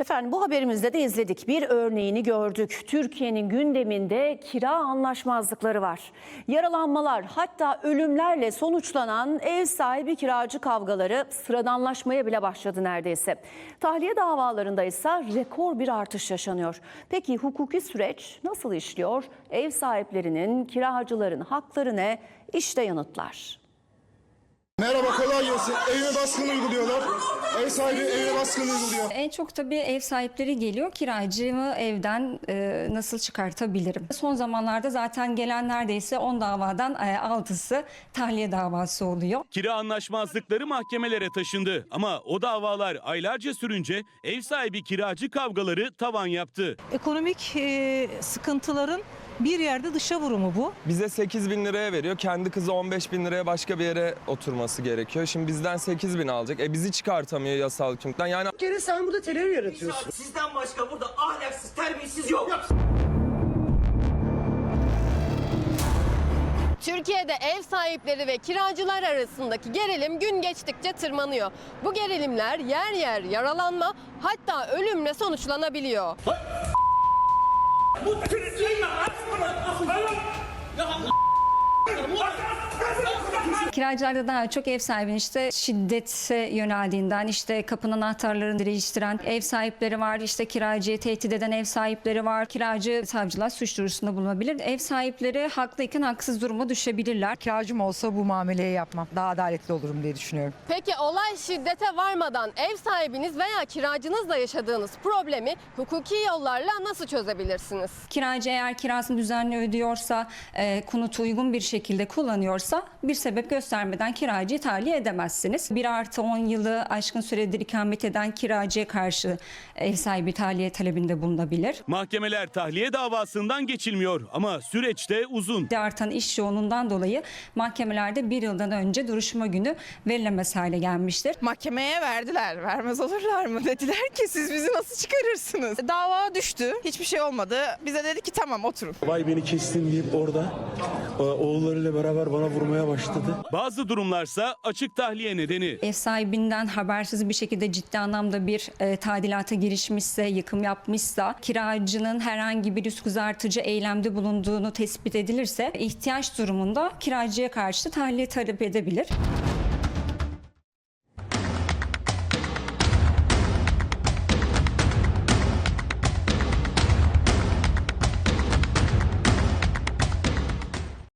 Efendim bu haberimizde de izledik. Bir örneğini gördük. Türkiye'nin gündeminde kira anlaşmazlıkları var. Yaralanmalar hatta ölümlerle sonuçlanan ev sahibi kiracı kavgaları sıradanlaşmaya bile başladı neredeyse. Tahliye davalarında ise rekor bir artış yaşanıyor. Peki hukuki süreç nasıl işliyor? Ev sahiplerinin, kiracıların hakları ne? İşte yanıtlar. Merhaba kolay gelsin. Evime baskın uyguluyorlar. Ev sahibi evime baskın uyguluyor. En çok tabii ev sahipleri geliyor. Kiracımı evden e, nasıl çıkartabilirim? Son zamanlarda zaten gelen neredeyse 10 davadan e, 6'sı tahliye davası oluyor. Kira anlaşmazlıkları mahkemelere taşındı ama o davalar aylarca sürünce ev sahibi kiracı kavgaları tavan yaptı. Ekonomik e, sıkıntıların bir yerde dışa vurumu bu. Bize 8 bin liraya veriyor. Kendi kızı 15 bin liraya başka bir yere oturması gerekiyor. Şimdi bizden 8 bin alacak. E bizi çıkartamıyor yasal hükümden. Yani Bir kere sen burada terör yaratıyorsun. Sizden başka burada ahlaksız, terbiyesiz yok. Türkiye'de ev sahipleri ve kiracılar arasındaki gerilim gün geçtikçe tırmanıyor. Bu gerilimler yer yer yaralanma hatta ölümle sonuçlanabiliyor. Bu Türkiye'yi aşkına Kiracılarda daha çok ev sahibinin işte şiddete yöneldiğinden işte kapının anahtarlarını değiştiren ev sahipleri var. işte kiracıyı tehdit eden ev sahipleri var. Kiracı savcılar suç duyurusunda bulunabilir. Ev sahipleri haklıyken haksız duruma düşebilirler. Kiracım olsa bu muameleyi yapmam. Daha adaletli olurum diye düşünüyorum. Peki olay şiddete varmadan ev sahibiniz veya kiracınızla yaşadığınız problemi hukuki yollarla nasıl çözebilirsiniz? Kiracı eğer kirasını düzenli ödüyorsa, e, konutu uygun bir şekilde kullanıyorsa bir sebep göstermeden kiracıyı tahliye edemezsiniz. 1 artı 10 yılı aşkın süredir ikamet eden kiracıya karşı ev sahibi tahliye talebinde bulunabilir. Mahkemeler tahliye davasından geçilmiyor ama süreçte uzun. Artan iş yoğunluğundan dolayı mahkemelerde bir yıldan önce duruşma günü verilemez hale gelmiştir. Mahkemeye verdiler. Vermez olurlar mı? Dediler ki siz bizi nasıl çıkarırsınız? Dava düştü. Hiçbir şey olmadı. Bize dedi ki tamam oturun. Vay beni kestin deyip orada e, oğullarıyla beraber bana vurmaya başladı. Bazı durumlarsa açık tahliye nedeni. Ev sahibinden habersiz bir şekilde ciddi anlamda bir e, tadilata girişmişse, yıkım yapmışsa, kiracının herhangi bir üst kızartıcı eylemde bulunduğunu tespit edilirse ihtiyaç durumunda kiracıya karşı tahliye talep edebilir.